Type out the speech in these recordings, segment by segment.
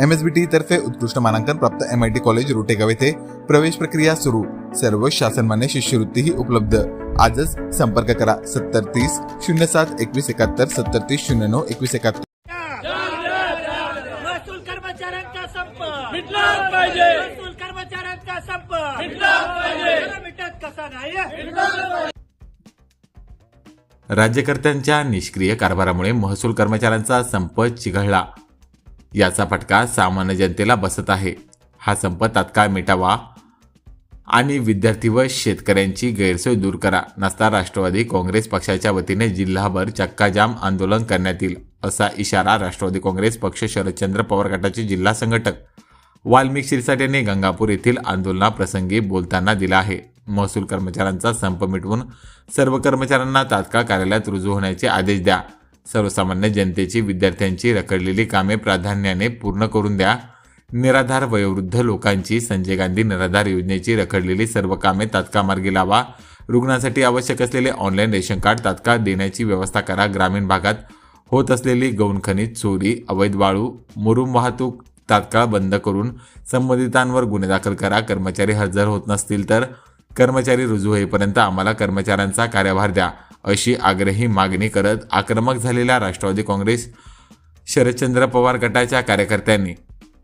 MSBT तर्फे उत्कृष्ट मानांकन प्राप्त एमआयटी कॉलेज रोटेगाव येथे प्रवेश प्रक्रिया सुरू. सर्व शासनमान्य शिष्यवृत्तीही उपलब्ध. आजच संपर्क करा. सत्तर तीस शून्य सात एकवीस एकाहत्तर सत्तर तीस शून्य नऊ एकवीस एकाहत्तर. महसूल कर्मचाऱ्यांचा संप. मिटलाच पाहिजे. महसूल कर्मचाऱ्यांचा संप. मिटलाच पाहिजे. त्याला मिटत कसा नाही राज्यकर्त्यांच्या निष्क्रिय कारभारामुळे महसूल कर्मचाऱ्यांचा संप चिघळला. याचा फटका सामान्य जनतेला बसत आहे. हा संप तात्काळ मिटावा आणि विद्यार्थी व शेतकऱ्यांची गैरसोय दूर करा नसता राष्ट्रवादी काँग्रेस पक्षाच्या वतीने जिल्हाभर चक्काजाम आंदोलन करण्यात येईल असा इशारा राष्ट्रवादी काँग्रेस पक्ष शरदचंद्र पवार गटाचे जिल्हा संघटक वाल्मिक शिरसाट यांनी गंगापूर येथील आंदोलनाप्रसंगी बोलताना दिला आहे. महसूल कर्मचाऱ्यांचा संप मिटवून सर्व कर्मचाऱ्यांना तात्काळ कार्यालयात रुजू होण्याचे आदेश द्या. सर्वसामान्य जनतेची विद्यार्थ्यांची रखडलेली कामे प्राधान्याने पूर्ण करून द्या. निराधार वयोवृद्ध लोकांची संजय गांधी निराधार योजनेची रखडलेली सर्व कामे तात्काळ मार्गी लावा. रुग्णासाठी आवश्यक असलेले ऑनलाईन रेशन कार्ड तात्काळ देण्याची व्यवस्था करा. ग्रामीण भागात होत असलेली गौण खनिज चोरी अवैध वाळू मुरुम वाहतूक तात्काळ बंद करून संबंधितांवर गुन्हे दाखल करा. कर्मचारी हजर होत नसतील तर कर्मचारी रुजू होईपर्यंत आम्हाला कर्मचाऱ्यांचा कार्यभार द्या. अशी आग्रही मागणी करत आक्रमक झालेल्या राष्ट्रवादी काँग्रेस शरदचंद्र पवार गटाच्या कार्यकर्त्यांनी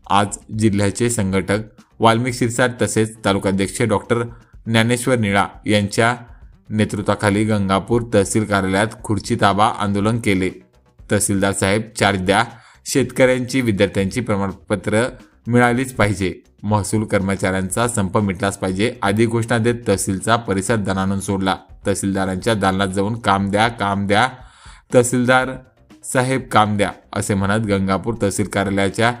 आज जिल्ह्याचे संघटक वाल्मिक शिरसाट तसेच तालुकाध्यक्ष डॉक्टर ज्ञानेश्वर निळा यांच्या नेतृत्वाखाली गंगापूर तहसील कार्यालयात खुर्ची ताबा आंदोलन केले. तहसीलदार साहेब चार्ज द्या शेतकऱ्यांची विद्यार्थ्यांची प्रमाणपत्र मिळालीच पाहिजे. महसूल कर्मचाऱ्यांचा संप मिटलाच पाहिजे आदी घोषणा देत तहसीलचा परिसर दणानून सोडला. तहसीलदारांच्या दालनात जाऊन काम द्या काम द्या. तहसीलदार साहेब काम द्या असे म्हणत गंगापूर तहसील कार्यालयाच्या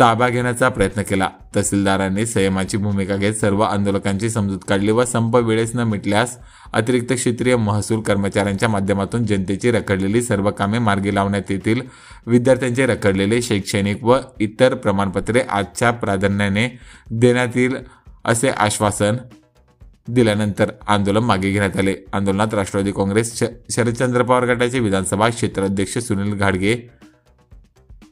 ताबा घेण्याचा प्रयत्न केला. तहसीलदारांनी संयमाची भूमिका घेत सर्व आंदोलकांची समजूत काढली व संप वेळेस न मिटल्यास अतिरिक्त क्षेत्रीय महसूल कर्मचाऱ्यांच्या माध्यमातून जनतेची रखडलेली सर्व कामे मार्गी लावण्यात येतील. विद्यार्थ्यांचे रखडलेले शैक्षणिक व इतर प्रमाणपत्रे आजच्या प्राधान्याने देण्यात येईल असे आश्वासन दिल्यानंतर आंदोलन मागे घेण्यात आले. आंदोलनात राष्ट्रवादी काँग्रेस श- शरदचंद्र पवार गटाचे विधानसभा क्षेत्राध्यक्ष सुनील घाडगे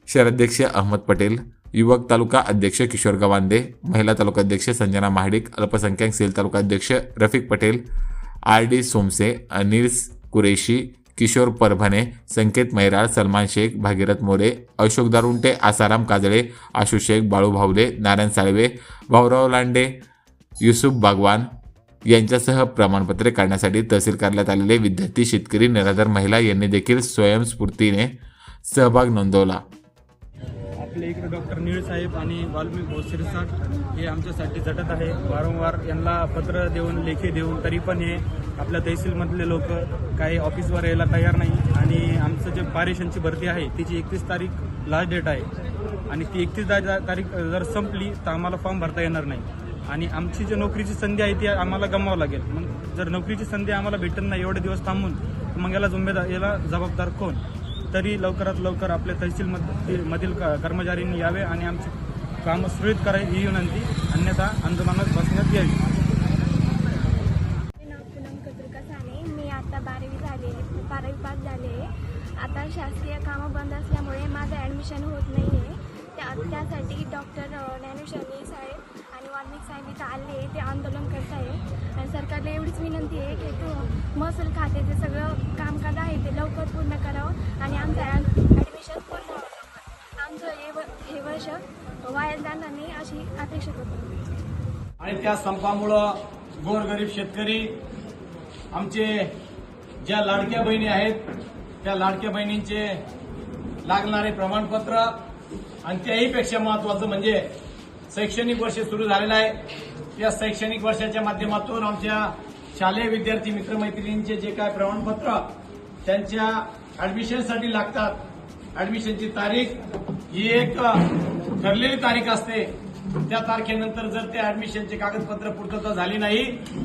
शहराध्यक्ष अहमद पटेल युवक तालुका अध्यक्ष किशोर गवांदे महिला तालुका अध्यक्ष संजना महाडिक अल्पसंख्याक सेल तालुका अध्यक्ष रफिक पटेल आर डी सोमसे अनिल कुरेशी किशोर परभणे संकेत मैराळ सलमान शेख भागीरथ मोरे अशोक दारुंटे आसाराम काजळे आशु शेख बाळू भावले नारायण साळवे भाऊराव लांडे युसुफ बागवान यांच्यासह प्रमाणपत्रे काढण्यासाठी तहसील कार्यालयात आलेले विद्यार्थी शेतकरी निराधार महिला यांनी देखील स्वयंस्फूर्तीने सहभाग नोंदवला. आपले इकडे डॉक्टर नीळ साहेब आणि वाल्मिक भोसिरसाट हे आमच्यासाठी झटत आहे. वारंवार यांना पत्र देऊन लेखी देऊन तरी पण हे आपल्या तहसीलमधले लोक काही ऑफिसवर यायला तयार नाही. आणि आमचं जे पारेशनची भरती आहे तिची एकतीस तारीख लास्ट डेट आहे. आणि ती एकतीस तारीख जर संपली तर आम्हाला फॉर्म भरता येणार नाही. आणि आमची जी नोकरीची संधी आहे ती आम्हाला गमावं लागेल. मग जर नोकरीची संधी आम्हाला भेटत नाही एवढे दिवस थांबून मग याला जुंबेदार याला जबाबदार कोण? तरी लवकरात लवकर आपल्या तहसील मधील क- कर्मचाऱ्यांनी यावे आणि आमची कामं सुरळीत करावी ही विनंती. अन्यथा आंदोलनात बसण्यात यावी. मी आता बारावी झाले बारावी पास झाले आता शासकीय कामं बंद असल्यामुळे माझं ॲडमिशन होत नाही आहे त्यासाठी डॉक्टर ज्ञानेश्वरी वाल्मिक साहेब इथं आले ते आंदोलन करत आहे. आणि सरकारला एवढीच विनंती आहे की तू महसूल खात्याचे सगळं कामकाज आहे ते लवकर पूर्ण करावं. आणि आमचं ॲडमिशन पूर्ण व्हावं आमचं हे व हे वर्ष वाया जाणार नाही अशी अपेक्षा करतो. आणि त्या संपामुळं गोरगरीब शेतकरी आमचे ज्या लाडक्या बहिणी आहेत त्या लाडक्या बहिणींचे लागणारे प्रमाणपत्र आणि त्याहीपेक्षा महत्वाचं म्हणजे शैक्षणिक वर्ष सुरू झालेलं आहे. या शैक्षणिक वर्षाच्या माध्यमातून आमच्या शालेय विद्यार्थी मित्रमैत्रिणींचे जे काय प्रमाणपत्र त्यांच्या ऍडमिशनसाठी लागतात. ऍडमिशनची तारीख ही एक ठरलेली तारीख असते. त्या तारखेनंतर जर त्या ऍडमिशनचे कागदपत्र पूर्तता झाली नाही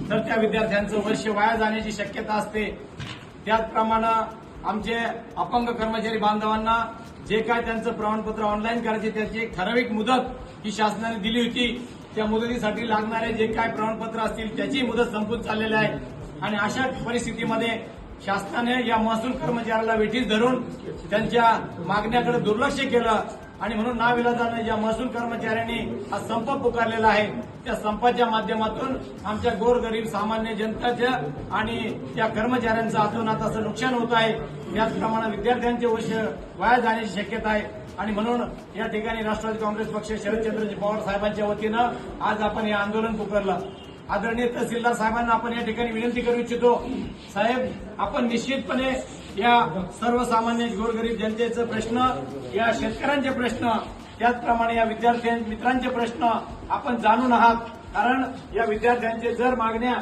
तर त्या विद्यार्थ्यांचं वर्ष वाया जाण्याची शक्यता असते. त्याचप्रमाणे आमचे अपंग कर्मचारी बांधवांना जे काय त्यांचं प्रमाणपत्र ऑनलाईन करायचे त्याची एक ठराविक मुदत ही शासनाने दिली होती. त्या मुदतीसाठी लागणारे जे काय प्रमाणपत्र असतील त्याची मुदत संपून चाललेली आहे. आणि अशा परिस्थितीमध्ये शासनाने या महसूल कर्मचाऱ्याला वेठीस धरून त्यांच्या मागण्याकडे दुर्लक्ष केलं. आणि म्हणून नाविलाजाने ज्या महसूल कर्मचाऱ्यांनी हा संप पुकारलेला आहे. त्या संपाच्या माध्यमातून आमच्या गोरगरीब सामान्य जनताच्या आणि त्या कर्मचाऱ्यांचं अतोनात असं नुकसान होत आहे. याचप्रमाणे विद्यार्थ्यांचे वर्ष वाया जाण्याची शक्यता आहे. आणि म्हणून या ठिकाणी राष्ट्रवादी काँग्रेस पक्ष शरदचंद्रजी पवार साहेबांच्या वतीनं आज आपण हे आंदोलन पुकारलं. आदरणीय तहसीलदार साहेबांना आपण या ठिकाणी विनंती करू इच्छितो. साहेब आपण निश्चितपणे या सर्वसामान्य गोरगरीब जनतेचे प्रश्न या शेतकऱ्यांचे प्रश्न त्याचप्रमाणे या विद्यार्थ्यां मित्रांचे प्रश्न आपण जाणून आहात. कारण या विद्यार्थ्यांचे जर मागण्या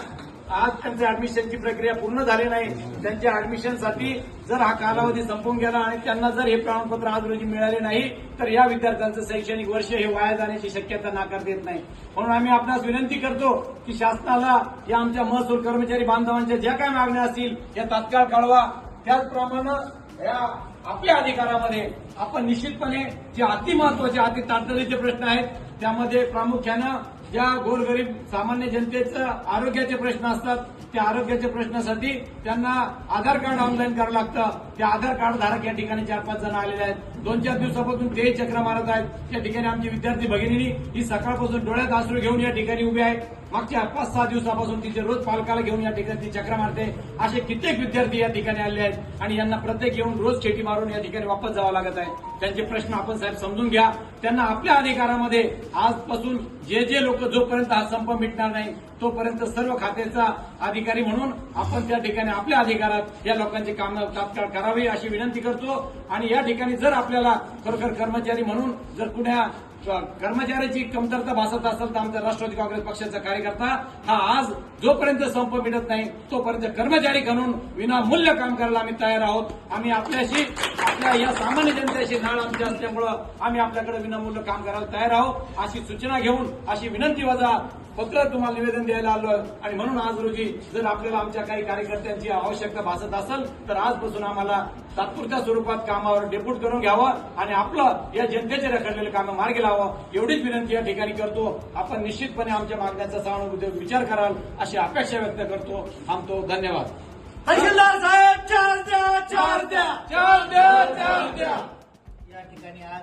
आज त्यांच्या ऍडमिशनची प्रक्रिया पूर्ण झाली नाही त्यांच्या ऍडमिशनसाठी जर हा कालावधी संपून गेला आणि त्यांना जर हे प्रमाणपत्र आज रोजी मिळाले नाही तर या विद्यार्थ्यांचं शैक्षणिक वर्ष हे वाया जाण्याची शक्यता नाकारता येत नाही. म्हणून आम्ही आपणास विनंती करतो की शासनाला या आमच्या महसूल कर्मचारी बांधवांच्या ज्या काय मागण्या असतील या तात्काळ कळवा. त्याचप्रमाणे या आपल्या अधिकारामध्ये आपण निश्चितपणे जे अति महत्त्वाचे अति तातडीचे प्रश्न आहेत त्यामध्ये प्रामुख्यानं ज्या गोरगरीब सामान्य जनतेचं आरोग्याचे प्रश्न असतात. त्या आरोग्याच्या प्रश्नासाठी त्यांना आधार कार्ड ऑनलाईन करावं लागतं. त्या आधार कार्ड धारक या ठिकाणी चार पाच जण आलेले आहेत. दोन चार दिवसापासून ते चक्र मारत आहेत. त्या ठिकाणी आमची विद्यार्थी भगिनी ही सकाळपासून डोळ्यात आसरू घेऊन या ठिकाणी उभी आहे मागच्या पाच सहा दिवसापासून तिचे रोज पालकाला घेऊन या ठिकाणी ती चक्र मारते. असे कित्येक विद्यार्थी या ठिकाणी आले आहेत आणि यांना प्रत्येक येऊन रोज खेटी मारून या ठिकाणी वापस जावं लागत आहे. त्यांचे प्रश्न आपण साहेब समजून घ्या. त्यांना आपल्या अधिकारामध्ये आजपासून जे जे लोक जोपर्यंत हा संप मिटणार नाही तोपर्यंत सर्व खात्याचा अधिकारी म्हणून आपण त्या ठिकाणी आपल्या अधिकारात या लोकांची कामं तात्काळ करावी अशी विनंती करतो. आणि या ठिकाणी जर आपल्याला खरोखर कर्मचारी म्हणून जर कुण्या कर्मचाऱ्याची कमतरता भासत असेल तर आमचा राष्ट्रवादी काँग्रेस पक्षाचा कार्यकर्ता हा आज जोपर्यंत संप मिटत नाही तोपर्यंत कर्मचारी घालून विनामूल्य काम करायला आम्ही तयार आहोत. आम्ही आपल्याशी आपल्या या सामान्य जनतेशी नाळ आमची असल्यामुळं आम्ही आपल्याकडे विनामूल्य काम करायला तयार आहोत. अशी सूचना घेऊन अशी विनंती वजा पत्र तुम्हाला निवेदन द्यायला आलो आणि म्हणून आज रोजी जर आपल्याला आमच्या काही कार्यकर्त्यांची आवश्यकता भासत असेल तर आजपासून आम्हाला तात्पुरत्या स्वरूपात कामावर डेप्यूट करून घ्यावं आणि आपलं या जनतेचे रखडलेलं कामं मार्गी लावावं. एवढीच विनंती या ठिकाणी करतो. आपण निश्चितपणे आमच्या मागण्याचा सहानुभूती विचार कराल अशी अपेक्षा व्यक्त करतो. थांबतो. धन्यवाद. तहसीलदार साहेब चार द्या चार द्या चार द्या चार द्या. या ठिकाणी आज